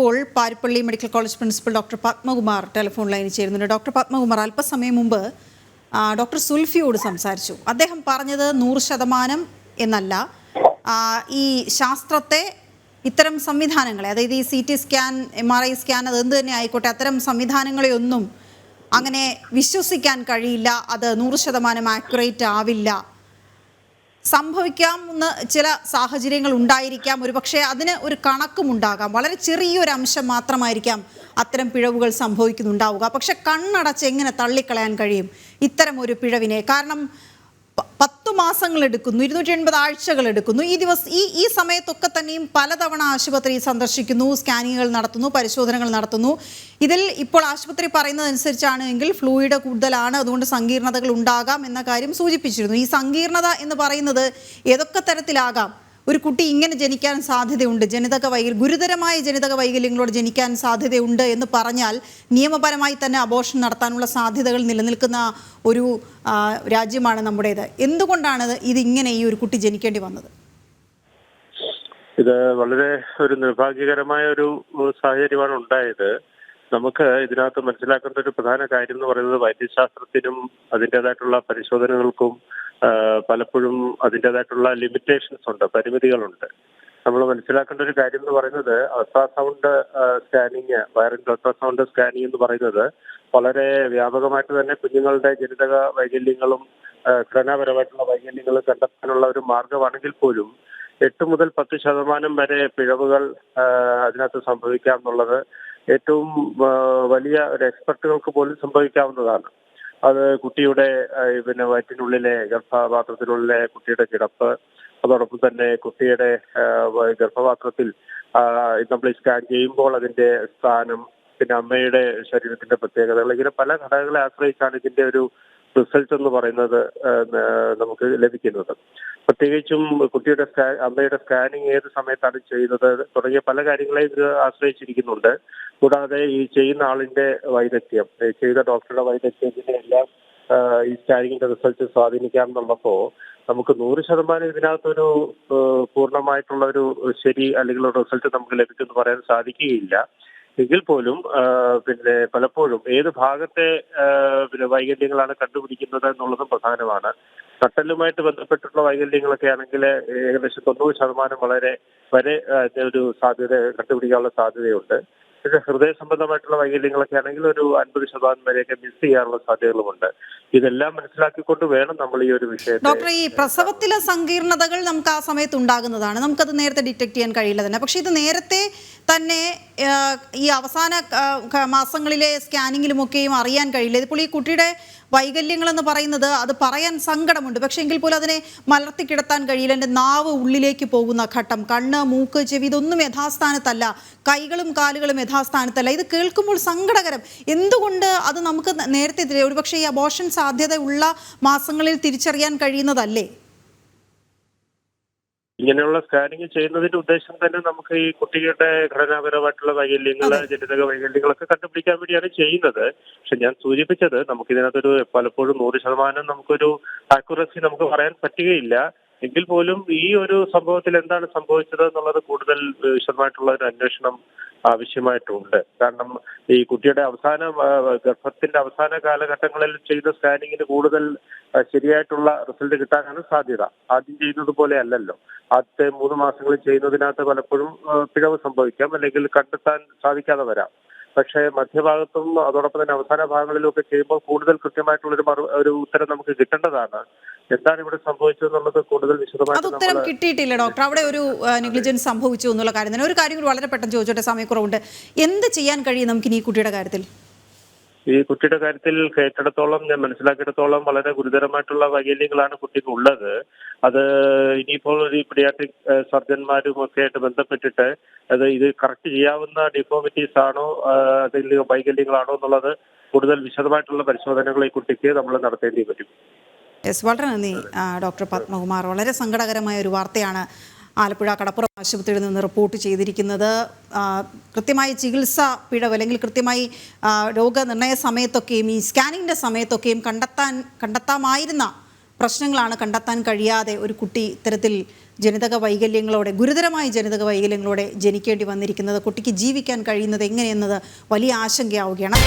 ഇപ്പോൾ Paripally medical college principal doctor Padmakumar telephone ലൈനിൽ ചേരുന്നുണ്ട്. ഡോക്ടർ പത്മകുമാർ അല്പസമയം മുമ്പ് ഡോക്ടർ സുൽഫിയോട് സംസാരിച്ചു. അദ്ദേഹം പറഞ്ഞത് നൂറ് ശതമാനം എന്നല്ല. ഈ ശാസ്ത്രത്തെ ഇത്തരം സംവിധാനങ്ങളെ അതായത് ഈ C T scan M R I scan അത് എന്ത് തന്നെ ആയിക്കോട്ടെ അത്തരം സംവിധാനങ്ങളെയൊന്നും അങ്ങനെ വിശ്വസിക്കാൻ കഴിയില്ല. അത് നൂറ് ശതമാനം ആക്യുറേറ്റ് ആവില്ല. സംഭവിക്കാവുന്ന ചില സാഹചര്യങ്ങൾ ഉണ്ടായിരിക്കാം. ഒരുപക്ഷെ അതിന് ഒരു കണക്കും ഉണ്ടാകാം. വളരെ ചെറിയൊരു അംശം മാത്രമായിരിക്കാം അത്തരം പിഴവുകൾ സംഭവിക്കുന്നുണ്ടാവുക. പക്ഷെ കണ്ണടച്ച് എങ്ങനെ തള്ളിക്കളയാൻ കഴിയും? ഇത്തരം ഒരു പിഴവിനെ. കാരണം പത്തു മാസങ്ങൾ എടുക്കുന്നു ഇരുന്നൂറ്റി എൺപത് ആഴ്ചകൾ എടുക്കുന്നു. ഈ ദിവസം ഈ ഈ സമയത്തൊക്കെ തന്നെയും പലതവണ ആശുപത്രി സന്ദർശിക്കുന്നു സ്കാനിങ്ങുകൾ നടത്തുന്നു പരിശോധനകൾ നടത്തുന്നു. ഇതിൽ ഇപ്പോൾ ആശുപത്രി പറയുന്നതനുസരിച്ചാണ് എങ്കിൽ ഫ്ലൂയിഡ് കൂടുതലാണ് അതുകൊണ്ട് സങ്കീർണതകൾ ഉണ്ടാകാം എന്ന കാര്യം സൂചിപ്പിച്ചിരുന്നു. ഈ സങ്കീർണത എന്ന് പറയുന്നത് ഏതൊക്കെ തരത്തിലാകാം? ഒരു കുട്ടി ഇങ്ങനെ ജനിക്കാൻ സാധ്യതയുണ്ട്. ജനിതക വൈകല്യം ഗുരുതരമായ ജനിതക വൈകല്യങ്ങളോട് ജനിക്കാൻ സാധ്യതയുണ്ട് എന്ന് പറഞ്ഞാൽ നിയമപരമായി തന്നെ അബോഷൻ നടത്താനുള്ള സാധ്യതകൾ നിലനിൽക്കുന്ന ഒരു രാജ്യമാണ് നമ്മുടേത്. എന്തുകൊണ്ടാണ് ഇത് ഇങ്ങനെ ഈ ഒരു കുട്ടി ജനിക്കേണ്ടി വന്നത്? ഇത് വളരെ ഒരു നിർഭാഗ്യകരമായ ഒരു സാഹചര്യമാണ് ഉണ്ടായത്. നമുക്ക് ഇതിനകത്ത് മനസ്സിലാക്കേണ്ട ഒരു പ്രധാന കാര്യം എന്ന് പറയുന്നത് വൈദ്യശാസ്ത്രത്തിനും അതിന്റെതായിട്ടുള്ള പരിശോധനകൾക്കും പലപ്പോഴും അതിന്റെതായിട്ടുള്ള ലിമിറ്റേഷൻസ് ഉണ്ട് പരിമിതികളുണ്ട്. നമ്മൾ മനസ്സിലാക്കേണ്ട ഒരു കാര്യം എന്ന് പറയുന്നത് അൾട്രാസൗണ്ട് സ്കാനിങ് വയറിന്റെ അൾട്രാസൗണ്ട് സ്കാനിങ് എന്ന് പറയുന്നത് വളരെ വ്യാപകമായിട്ട് തന്നെ കുഞ്ഞുങ്ങളുടെ ജനിതക വൈകല്യങ്ങളും ഘടനാപരമായിട്ടുള്ള വൈകല്യങ്ങളും കണ്ടെത്താനുള്ള ഒരു മാർഗമാണെങ്കിൽ പോലും എട്ട് മുതൽ പത്ത് ശതമാനം വരെ പിഴവുകൾ അതിനകത്ത് സംഭവിക്കാം എന്നുള്ളത് ഏറ്റവും വലിയ ഒരു എക്സ്പെർട്ടുകൾക്ക് പോലും സംഭവിക്കാവുന്നതാണ്. അത് കുട്ടിയുടെ പിന്നെ വയറ്റിനുള്ളിലെ ഗർഭപാത്രത്തിനുള്ളിലെ കുട്ടിയുടെ കിടപ്പ് അതോടൊപ്പം തന്നെ കുട്ടിയുടെ ഗർഭപാത്രത്തിൽ നമ്മൾ സ്കാൻ ചെയ്യുമ്പോൾ അതിന്റെ സ്ഥാനം പിന്നെ അമ്മയുടെ ശരീരത്തിന്റെ പ്രത്യേകതകൾ ഇങ്ങനെ പല ഘടകങ്ങളെ ആശ്രയിച്ചാണ് ഇതിന്റെ ഒരു റിസൾട്ട് എന്ന് പറയുന്നത് നമുക്ക് ലഭിക്കുന്നത് പ്രത്യേകിച്ചും കുട്ടിയുടെ അമ്മയുടെ സ്കാനിങ് ഏത് സമയത്താണ് ചെയ്യുന്നത് തുടങ്ങിയ പല കാര്യങ്ങളെയും ഇത് ആശ്രയിച്ചിരിക്കുന്നുണ്ട്. കൂടാതെ ഈ ചെയ്യുന്ന ആളിന്റെ വൈദഗ്ധ്യം ചെയ്ത ഡോക്ടറുടെ വൈദഗ്ധ്യത്തിന്റെ എല്ലാം ഈ സ്കാനിങ്ങിന്റെ റിസൾട്ട് സ്വാധീനിക്കാം എന്നുള്ളപ്പോ നമുക്ക് നൂറ് ശതമാനം ഇതിനകത്തൊരു പൂർണമായിട്ടുള്ള ഒരു ശരി അല്ലെങ്കിൽ റിസൾട്ട് നമുക്ക് ലഭിക്കുമെന്ന് പറയാൻ സാധിക്കുകയില്ല. എങ്കിൽ പോലും പിന്നെ പലപ്പോഴും ഏത് ഭാഗത്തെ പിന്നെ വൈകല്യങ്ങളാണ് കണ്ടുപിടിക്കുന്നത് എന്നുള്ളതും പ്രധാനമാണ്. തട്ടലുമായിട്ട് ബന്ധപ്പെട്ടിട്ടുള്ള വൈകല്യങ്ങളൊക്കെ ആണെങ്കിൽ ഏകദേശം തൊണ്ണൂറ് ശതമാനം വളരെ വരെ ഒരു സാധ്യത കണ്ടുപിടിക്കാനുള്ള സാധ്യതയുണ്ട്. പക്ഷേ ഹൃദയ സംബന്ധമായിട്ടുള്ള വൈകല്യങ്ങളൊക്കെ ആണെങ്കിൽ ഒരു അൻപത് ശതമാനം വരെയൊക്കെ മിസ് ചെയ്യാനുള്ള സാധ്യതകളുമുണ്ട്. ഇതെല്ലാം മനസ്സിലാക്കിക്കൊണ്ട് വേണം നമ്മൾ ഈ ഒരു വിഷയം ഡോക്ടർ ഈ പ്രസവത്തിലെ സങ്കീർണതകൾ നമുക്ക് ആ സമയത്ത് ഉണ്ടാകുന്നതാണ്. നമുക്കത് നേരത്തെ ഡിറ്റക്ട് ചെയ്യാൻ കഴിയില്ല തന്നെ. പക്ഷെ ഇത് നേരത്തെ തന്നെ ഈ അവസാന മാസങ്ങളിലെ സ്കാനിങ്ങിലുമൊക്കെയും അറിയാൻ കഴിയില്ല. ഇതിപ്പോൾ ഈ കുട്ടിയുടെ വൈകല്യങ്ങളെന്ന് പറയുന്നത് അത് പറയാൻ സങ്കടമുണ്ട്. പക്ഷേ എങ്കിൽ പോലും അതിനെ മലർത്തി കിടത്താൻ കഴിയില്ല. എന്റെ നാവ് ഉള്ളിലേക്ക് പോകുന്ന ഘട്ടം. കണ്ണ് മൂക്ക് ചെവി ഇതൊന്നും യഥാസ്ഥാനത്തല്ല. കൈകളും കാലുകളും യഥാസ്ഥാനത്തല്ല. ഇത് കേൾക്കുമ്പോൾ സങ്കടകരം. എന്തുകൊണ്ട് അത് നമുക്ക് നേരത്തെ ഒരു ഒരുപക്ഷേ ഈ അബോഷൻ സാധ്യത ഉള്ള മാസങ്ങളിൽ തിരിച്ചറിയാൻ കഴിയുന്നതല്ലേ? ഇങ്ങനെയുള്ള സ്കാനിങ് ചെയ്യുന്നതിന്റെ ഉദ്ദേശം തന്നെ നമുക്ക് ഈ കുട്ടികളുടെ ഘടനാപരമായിട്ടുള്ള വൈകല്യങ്ങൾ ജനിതക വൈകല്യങ്ങളൊക്കെ കണ്ടുപിടിക്കാൻ വേണ്ടിയാണ് ചെയ്യുന്നത്. പക്ഷെ ഞാൻ സൂചിപ്പിച്ചത് നമുക്ക് ഇതിനകത്തൊരു പലപ്പോഴും നൂറ് ശതമാനം നമുക്കൊരു ആക്യുറസി നമുക്ക് പറയാൻ പറ്റുകയില്ല. എങ്കിൽ പോലും ഈ ഒരു സംഭവത്തിൽ എന്താണ് സംഭവിച്ചത് എന്നുള്ളത് കൂടുതൽ വിശദമായിട്ടുള്ള ഒരു അന്വേഷണം ആവശ്യമായിട്ടുണ്ട്. കാരണം ഈ കുട്ടിയുടെ അവസാന ഗർഭത്തിന്റെ അവസാന കാലഘട്ടങ്ങളിൽ ചെയ്ത സ്കാനിങ്ങിന് കൂടുതൽ ശരിയായിട്ടുള്ള റിസൾട്ട് കിട്ടാനാണ് സാധ്യത. ആദ്യം ചെയ്യുന്നത് അല്ലല്ലോ. ആദ്യത്തെ മൂന്ന് മാസങ്ങളിൽ ചെയ്യുന്നതിനകത്ത് പലപ്പോഴും പിഴവ് സംഭവിക്കാം അല്ലെങ്കിൽ കണ്ടെത്താൻ സാധിക്കാതെ വരാം. പക്ഷേ മധ്യഭാഗത്തും അതോടൊപ്പം തന്നെ അവസാന ഭാഗങ്ങളിലും ഒക്കെ ചെയ്യുമ്പോൾ കൂടുതൽ കൃത്യമായിട്ടുള്ള ഒരു ഒരു ഉത്തരം നമുക്ക് കിട്ടേണ്ടതാണ്. എന്താണ് ഇവിടെ സംഭവിച്ചതെന്നുള്ളത് കൂടുതൽ അത് വിശദമായിട്ട് ഉത്തരം കിട്ടിയിട്ടില്ല ഡോക്ടർ. അവിടെ ഒരു നെഗ്ലിജൻസ് സംഭവിച്ചു എന്നുള്ള കാര്യം തന്നെ. ഒരു കാര്യം വളരെ പെട്ടെന്ന് ചോദിച്ചോട്ടെ സമയക്കുറവുണ്ട്. എന്ത് ചെയ്യാൻ കഴിയും നമുക്ക് ഈ കുട്ടിയുടെ കാര്യത്തിൽ? ഈ കുട്ടിയുടെ കാര്യത്തിൽ കേട്ടിടത്തോളം ഞാൻ മനസ്സിലാക്കിയിടത്തോളം വളരെ ഗുരുതരമായിട്ടുള്ള വൈകല്യങ്ങളാണ് കുട്ടിക്ക് ഉള്ളത് അത് ഇനിയിപ്പോൾ ഒരു പിഡിയാട്രിക് സർജന്മാരും ഒക്കെ ആയിട്ട് ബന്ധപ്പെട്ടിട്ട് അത് ഇത് കറക്റ്റ് ചെയ്യാവുന്ന ഡിഫോമിറ്റീസ് ആണോ അതിൽ വൈകല്യങ്ങളാണോ എന്നുള്ളത് കൂടുതൽ വിശദമായിട്ടുള്ള പരിശോധനകൾ ഈ കുട്ടിക്ക് നമ്മൾ നടത്തേണ്ടി വരും. യെസ് വളരെ നന്ദി. ഡോക്ടർ പത്മകുമാർ. വളരെ സങ്കടകരമായ ഒരു വാർത്തയാണ് ആലപ്പുഴ കടപ്പുറം ആശുപത്രിയിൽ നിന്ന് റിപ്പോർട്ട് ചെയ്തിരിക്കുന്നത്. കൃത്യമായി കൃത്യമായ ചികിത്സ പിഴവ് അല്ലെങ്കിൽ കൃത്യമായി രോഗനിർണയ സമയത്തൊക്കെയും ഈ സ്കാനിങ്ങിന്റെ സമയത്തൊക്കെയും കണ്ടെത്താൻ കണ്ടെത്താമായിരുന്ന പ്രശ്നങ്ങളാണ് കണ്ടെത്താൻ കഴിയാതെ ഒരു കുട്ടി ഇത്തരത്തിൽ ജനിതക വൈകല്യങ്ങളോടെ ഗുരുതരമായ ജനിതക വൈകല്യങ്ങളോടെ ജനിക്കേണ്ടി വന്നിരിക്കുന്നത് കുട്ടിക്ക് ജീവിക്കാൻ കഴിയുന്നത് എങ്ങനെയെന്നത് വലിയ ആശങ്കയാവുകയാണ്.